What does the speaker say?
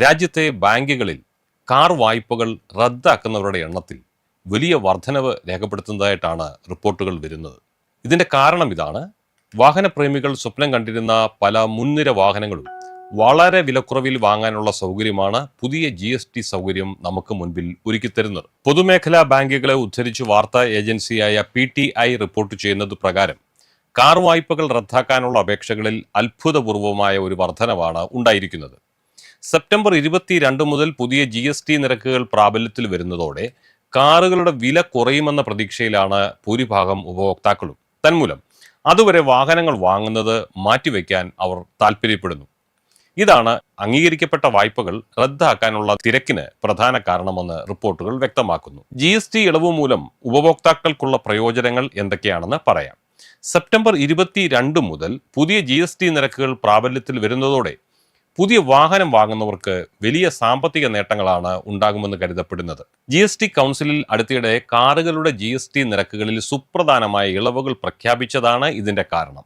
രാജ്യത്തെ ബാങ്കുകളിൽ കാർ വായ്പകൾ റദ്ദാക്കുന്നവരുടെ എണ്ണത്തിൽ വലിയ വർധനവ് രേഖപ്പെടുത്തുന്നതായിട്ടാണ് റിപ്പോർട്ടുകൾ വരുന്നത്. ഇതിന്റെ കാരണം ഇതാണ്. വാഹനപ്രേമികൾ സ്വപ്നം കണ്ടിരുന്ന പല മുൻനിര വാഹനങ്ങളും വളരെ വിലക്കുറവിൽ വാങ്ങാനുള്ള സൗകര്യമാണ് പുതിയ ജി എസ് ടി സൗകര്യം നമുക്ക് മുൻപിൽ ഒരുക്കിത്തരുന്നത്. പൊതുമേഖലാ ബാങ്കുകളെ ഉദ്ധരിച്ച് വാർത്താ ഏജൻസിയായ പി ടി ഐ റിപ്പോർട്ട് ചെയ്യുന്നത് പ്രകാരം കാർ വായ്പകൾ റദ്ദാക്കാനുള്ള അപേക്ഷകളിൽ അത്ഭുതപൂർവമായ ഒരു വർധനവാണ് ഉണ്ടായിരിക്കുന്നത്. സെപ്റ്റംബർ ഇരുപത്തിരണ്ട് മുതൽ പുതിയ ജി എസ് ടി നിരക്കുകൾ പ്രാബല്യത്തിൽ വരുന്നതോടെ കാറുകളുടെ വില കുറയുമെന്ന പ്രതീക്ഷയിലാണ് ഭൂരിഭാഗം ഉപഭോക്താക്കളും. തന്മൂലം അതുവരെ വാഹനങ്ങൾ വാങ്ങുന്നത് മാറ്റിവെക്കാൻ അവർ താല്പര്യപ്പെടുന്നു ഇതാണ് അംഗീകരിക്കപ്പെട്ട വായ്പകൾ റദ്ദാക്കാനുള്ള തിരക്കിന് പ്രധാന കാരണമെന്ന് റിപ്പോർട്ടുകൾ വ്യക്തമാക്കുന്നു. ജി എസ് ടി ഇളവ് മൂലം ഉപഭോക്താക്കൾക്കുള്ള പ്രയോജനങ്ങൾ എന്തൊക്കെയാണെന്ന് പറയാം. സെപ്റ്റംബർ ഇരുപത്തിരണ്ട് മുതൽ പുതിയ ജി നിരക്കുകൾ പ്രാബല്യത്തിൽ വരുന്നതോടെ പുതിയ വാഹനം വാങ്ങുന്നവർക്ക് വലിയ സാമ്പത്തിക നേട്ടങ്ങളാണ് ഉണ്ടാകുമെന്ന് കരുതപ്പെടുന്നത്. ജി എസ് ടി കൗൺസിലിൽ അടുത്തിടെ കാറുകളുടെ ജി എസ് ടി നിരക്കുകളിൽ സുപ്രധാനമായ ഇളവുകൾ പ്രഖ്യാപിച്ചതാണ് ഇതിന്റെ കാരണം.